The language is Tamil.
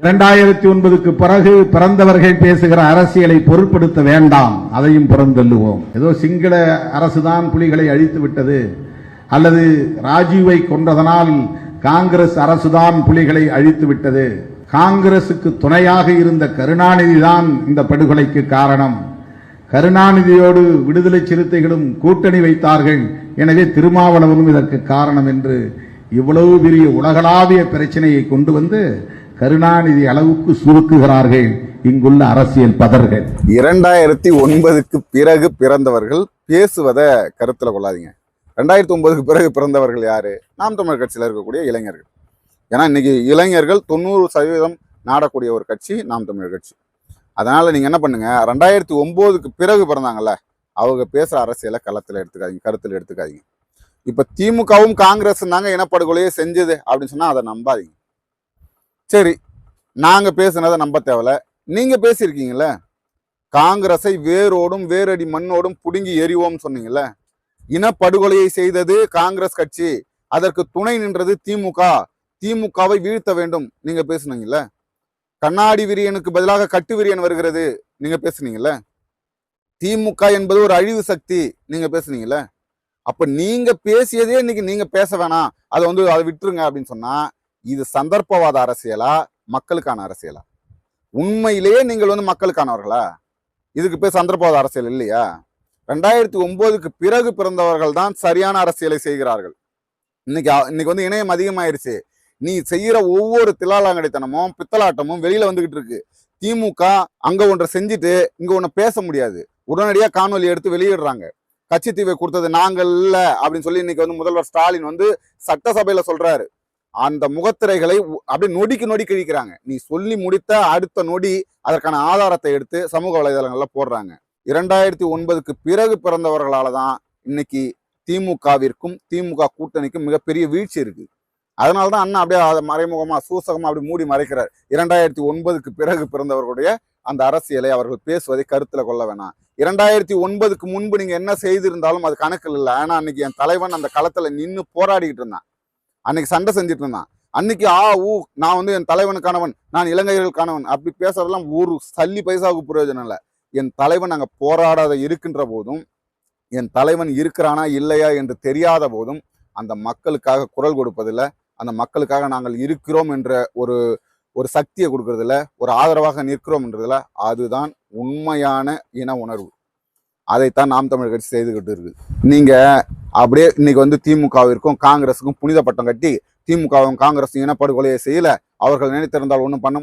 இரண்டாயிரத்தி ஒன்பதுக்கு பிறகு பிறந்தவர்கள் பேசுகிற அரசியலை பொருட்படுத்த வேண்டாம். அதையும் புறந்தள்ளுவோம். ஏதோ சிங்கள அரசுதான் புலிகளை அழித்து விட்டது. அல்லது ராஜீவை கொன்றதனால் காங்கிரஸ் அரசுதான் புலிகளை அழித்து விட்டது. காங்கிரசுக்கு துணையாக இருந்த கருணாநிதி தான் இந்த படுகொலைக்கு காரணம். கருணாநிதியோடு விடுதலை சிறுத்தைகளும் கூட்டணி வைத்தார்கள். எனவே திருமாவளவனும் இதற்கு காரணம் என்று இவ்வளவு பெரிய உலகளாவிய பிரச்சனையை கொண்டு வந்து கருணாநிதி அளவுக்கு சுருக்குகிறார்கள். இங்குள்ள அரசியல் பதர்கள். இரண்டாயிரத்தி ஒன்பதுக்கு பிறகு பிறந்தவர்கள் பேசுவதை கருத்தில் கொள்ளாதீங்க. ரெண்டாயிரத்தி ஒன்பதுக்கு பிறகு பிறந்தவர்கள் யாரு? நாம் தமிழர் கட்சியில் இருக்கக்கூடிய இளைஞர்கள். ஏன்னா இன்னைக்கு இளைஞர்கள் தொண்ணூறு சதவீதம் நாடக்கூடிய ஒரு கட்சி நாம் தமிழர் கட்சி. அதனால நீங்க என்ன பண்ணுங்க? ரெண்டாயிரத்தி ஒன்பதுக்கு பிறகு பிறந்தாங்கல்ல அவங்க பேசுற அரசியலை களத்தில் எடுத்துக்காதீங்க கருத்தில் எடுத்துக்காதீங்க. இப்ப திமுகவும் காங்கிரஸ் தாங்க இனப்படுகொலையே செஞ்சது அப்படின்னு சொன்னா அதை நம்பாதீங்க. சரி நாங்கள் பேசுனதை நம்ப தேவையில்ல நீங்கள் பேசியிருக்கீங்கள காங்கிரஸை வேரோடும் வேரடி மண்ணோடும் புடுங்கி எறிவோம்னு சொன்னீங்கல்ல? இனப்படுகொலையை செய்தது காங்கிரஸ் கட்சி. அதற்கு துணை நின்றது திமுக. திமுகவை வீழ்த்த வேண்டும். நீங்க பேசுனீங்கல்ல? கண்ணாடி விரியனுக்கு பதிலாக கட்டு விரியன் வருகிறது. நீங்க பேசுனீங்கல்ல? திமுக என்பது ஒரு அழிவு சக்தி. நீங்க பேசுனீங்கல்ல? அப்ப நீங்க பேசியதே இன்னைக்கு நீங்க பேச வேணாம். அதை வந்து அதை விட்டுருங்க அப்படின்னு சொன்னா இது சந்தர்ப்பவாத அரசியலா? மக்களுக்கான அரசியலா? உண்மையிலேயே நீங்கள் வந்து மக்களுக்கானவர்களா? இதுக்கு பேர் சந்தர்ப்பவாத அரசியல் இல்லையா? ரெண்டாயிரத்தி ஒன்பதுக்கு பிறகு பிறந்தவர்கள் தான் சரியான அரசியலை செய்கிறார்கள். இன்னைக்கு இன்னைக்கு வந்து இணையம் அதிகமாயிருச்சு. நீ செய்கிற ஒவ்வொரு தில்லாலங்கடித்தனமும் பித்தலாட்டமும் வெளியில வந்துகிட்டு இருக்கு. திமுக அங்க ஒன்றை செஞ்சுட்டு இங்க ஒன்று பேச முடியாது. உடனடியாக காணொலி எடுத்து வெளியிடுறாங்க. கட்சித்தீவை கொடுத்தது நாங்கள் இல்லை அப்படின்னு சொல்லி இன்னைக்கு வந்து முதல்வர் ஸ்டாலின் வந்து சட்டசபையில சொல்றாரு. அந்த முகத்திரைகளை உ- அப்படியே நொடிக்கு நொடி கிழிக்கிறாங்க. நீ சொல்லி முடித்த அடுத்த நொடி அதற்கான ஆதாரத்தை எடுத்து சமூக வலைதளங்களில் போடுறாங்க. இரண்டாயிரத்தி ஒன்பதுக்கு பிறகு பிறந்தவர்களால தான் இன்னைக்கு திமுகவிற்கும் திமுக கூட்டணிக்கும் மிகப்பெரிய வீழ்ச்சி இருக்கு. அதனால தான் அண்ணா அப்படியே அதை மறைமுகமாக சூசகமாக அப்படி மூடி மறைக்கிறார். இரண்டாயிரத்தி ஒன்பதுக்கு பிறகு பிறந்தவர்களுடைய அந்த அரசியலை அவர்கள் பேசுவதை கருத்தில் கொள்ள வேணாம். இரண்டாயிரத்தி ஒன்பதுக்கு முன்பு நீங்கள் என்ன செய்திருந்தாலும் அது கணக்கில் இல்லை. ஆனால் அன்னைக்கு என் தலைவன் அந்த களத்தில் நின்று போராடிக்கிட்டு இருந்தான். அன்னைக்கு சண்டை செஞ்சுட்டு இருந்தான். அன்னைக்கு ஆ ஊ நான் வந்து என் தலைவனுக்கானவன் நான் இலங்கையர்களுக்கானவன் அப்படி பேசுறதெல்லாம் ஒரு சல்லி பைசாவுக்கு பிரயோஜனம் இல்லை. என் தலைவன் அங்கே போராடாத இருக்கின்ற போதும் என் தலைவன் இருக்கிறானா இல்லையா என்று தெரியாத போதும் அந்த மக்களுக்காக குரல் கொடுப்பதில்ல. அந்த மக்களுக்காக நாங்கள் இருக்கிறோம் என்ற ஒரு ஒரு சக்தியை கொடுக்கறதில்ல. ஒரு ஆதரவாக நிற்கிறோம் என்றதில் அதுதான் உண்மையான இன உணர்வு. அதைத்தான் நாம் தமிழர் கட்சி செய்துகிட்டு இருக்கு நீங்க அப்படியே இன்னைக்கு வந்து திமுகவிற்கும் காங்கிரஸுக்கும் புனித பட்டம் கட்டி திமுகவும் காங்கிரஸும் இனப்படுகொலையை செய்யல. அவர்கள் நினைத்திருந்தால் ஒன்றும் பண்ண